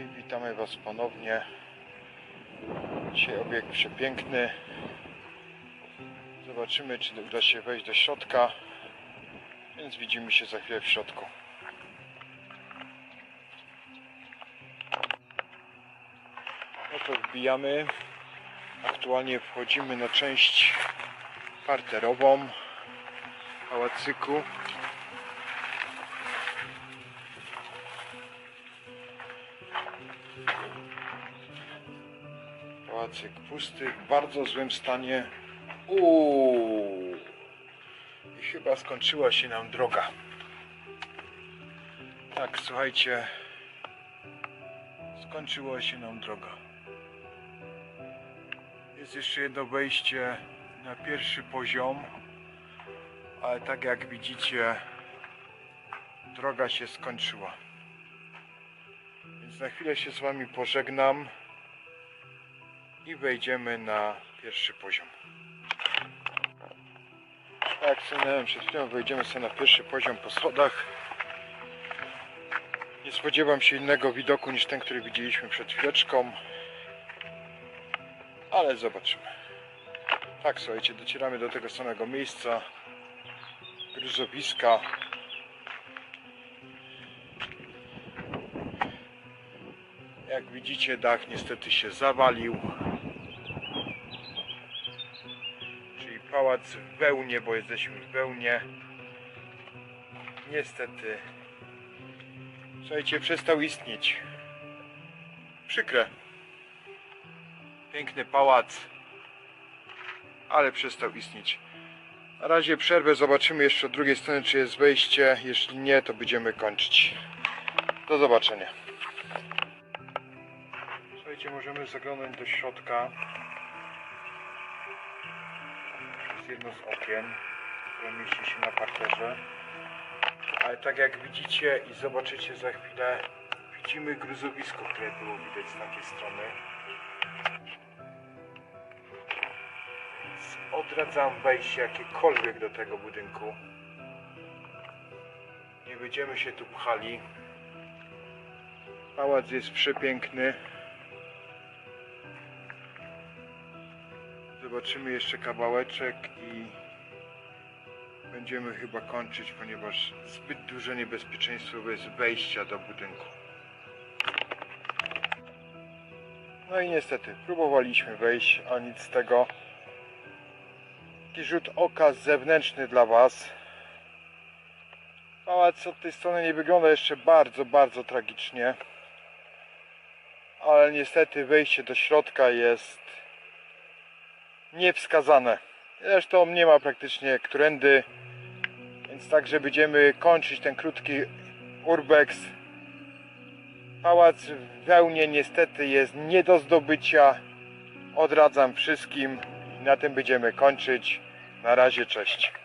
i witamy Was ponownie. Dzisiaj obiekt przepiękny. Zobaczymy, czy uda się wejść do środka. Więc widzimy się za chwilę w środku. No to wbijamy. Aktualnie wchodzimy na część parterową pałacyku. Pałacyk pusty, w bardzo złym stanie. Uuu. I chyba skończyła się nam droga. Tak, słuchajcie. Skończyła się nam droga. Jest jeszcze jedno wejście na pierwszy poziom, ale tak jak widzicie, droga się skończyła. Więc na chwilę się z Wami pożegnam i wejdziemy na pierwszy poziom. Tak wspomniałem przed chwilą, wejdziemy sobie na pierwszy poziom po schodach. Nie spodziewam się innego widoku niż ten, który widzieliśmy przed chwileczką. Ale zobaczymy. Tak, słuchajcie, docieramy do tego samego miejsca. Gruzowiska. Jak widzicie, dach niestety się zawalił. Pałac w wełnie, bo jesteśmy w wełnie. Niestety. Słuchajcie, przestał istnieć. Przykre. Piękny pałac, ale przestał istnieć. Na razie przerwę, zobaczymy jeszcze od drugiej strony, czy jest wejście. Jeśli nie, to będziemy kończyć. Do zobaczenia. Słuchajcie, możemy zaglądać do środka. Jedno z okien, które mieści się na parterze. Ale tak jak widzicie i zobaczycie za chwilę, widzimy gruzowisko, które było widać z takiej strony. Odradzam wejście jakiekolwiek do tego budynku. Nie będziemy się tu pchali. Pałac jest przepiękny. Zobaczymy jeszcze kawałeczek i będziemy chyba kończyć, ponieważ zbyt duże niebezpieczeństwo jest wejścia do budynku. No i niestety, próbowaliśmy wejść, a nic z tego. Taki rzut oka zewnętrzny dla Was. Pałac od tej strony nie wygląda jeszcze bardzo, bardzo tragicznie. Ale niestety wejście do środka jest niewskazane. Zresztą nie ma praktycznie którędy. Więc także będziemy kończyć ten krótki urbex. Pałac w wełnie niestety jest nie do zdobycia. Odradzam wszystkim. I na tym będziemy kończyć. Na razie, cześć.